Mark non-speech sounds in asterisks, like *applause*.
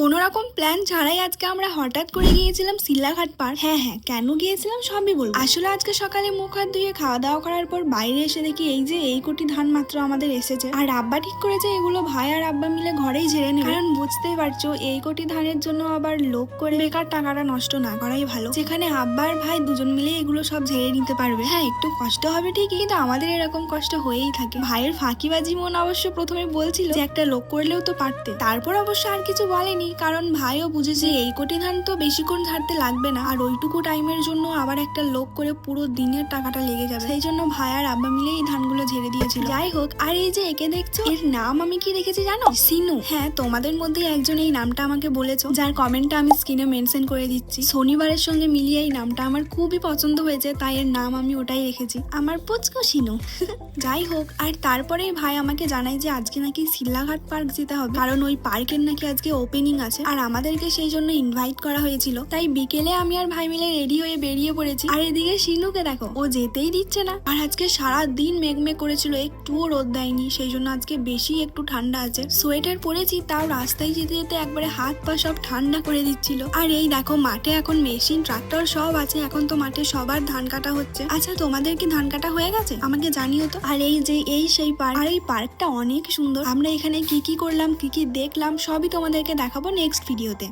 কোনো রকম প্ল্যান ছাড়াই আজকে আমরা হঠাৎ করে গিয়েছিলাম সিল্লাঘাট পার্ক। হ্যাঁ হ্যাঁ কেন গিয়েছিলাম সবই বলব। আসলে আজকে সকালে মুখ হাত ধুয়ে খাওয়া দাওয়া করার পর বাইরে এসে দেখি এই যে এই কোটি ধান মাত্র আমাদের এসেছে। আর আব্বা ঠিক করেছে, এগুলো ভাই আর আব্বা মিলে ঘরেই ঝেড়ে নেবে। কারণ বুঝতেই পারছ, এই কোটি ধানের জন্য আবার লোক করে বেকার টাকাটা নষ্ট না করাই ভালো। যেখানে আব্বা আর ভাই দুজন মিলে এগুলো সব ঝেড়ে নিতে পারবে। হ্যাঁ একটু কষ্ট হবে ঠিকই, কিন্তু আমাদের এরকম কষ্ট হয়েই থাকে। ভাইয়ের ফাঁকিবাজি মন অবশ্য প্রথমে বলছিল যে একটা লোক করলেও তো পারতে। তারপর অবশ্য আর কিছু বলেনি। কারণ ভাইও বুঝেছে এই কোটি ধান তো বেশিক্ষণ ঝাড়তে লাগবে না, আর ওইটুকু টাইমের জন্য আবার একটা লোক করে পুরো দিনের টাকাটা লেগে যাবে। সেই জন্য ভাই আর আব্বা মিলে এই ধানগুলো ঝেড়ে দিয়েছিল। যাই হোক, আর এই যে একে দেখছ, এর নাম আমি কি রেখেছি জানো? সিনু। হ্যাঁ তোমাদের মধ্যে একজন এই নামটা আমাকে বলেছ, যার কমেন্টটা আমি স্ক্রিনে মেনশন করে দিচ্ছি। শনিবারের সঙ্গে মিলিয়ে এই নামটা আমার খুবই পছন্দ হয়েছে, তাই এর নাম আমি ওটাই রেখেছি। আমার পুচকো সিনু। *laughs* যাই হোক, আর তারপরেই ভাই আমাকে জানায় যে আজকে নাকি সিল্লাঘাট পার্ক যেতে হবে, কারণ ওই পার্কের নাকি আজকে ওপেনিং আছে আর আমাদেরকে সেই জন্য ইনভাইট করা হয়েছিল। তাই বিকেলে আমি আর ভাই মিলে রেডি হয়ে বেরিয়ে পড়েছি। আর এদিকে সিনুকে দেখো, ও যেতেই দিচ্ছে না। আর আজকে সারা দিন মেঘমেঘ করেছিল, একটুও রোদ দেয়নি। সেই জন্য আজকে বেশি একটু ঠান্ডা আছে। সোয়েটার পরেছি, তাও রাস্তায় যেতে যেতে একবারে হাত পা সব ঠান্ডা করে দিচ্ছিল। আর এই দেখো, মাঠে এখন মেশিন, ট্রাক্টর সব আছে। এখন তো মাঠে সবার ধান কাটা হচ্ছে। আচ্ছা তোমাদের কি ধান কাটা হয়ে গেছে? আমাকে জানিও তো। আর এই যে, এই সেই পার্ক। আর এই পার্কটা অনেক সুন্দর। আমরা এখানে কি কি করলাম, কি কি দেখলাম, সবই তোমাদেরকে দেখাবো নেক্সট ভিডিওতে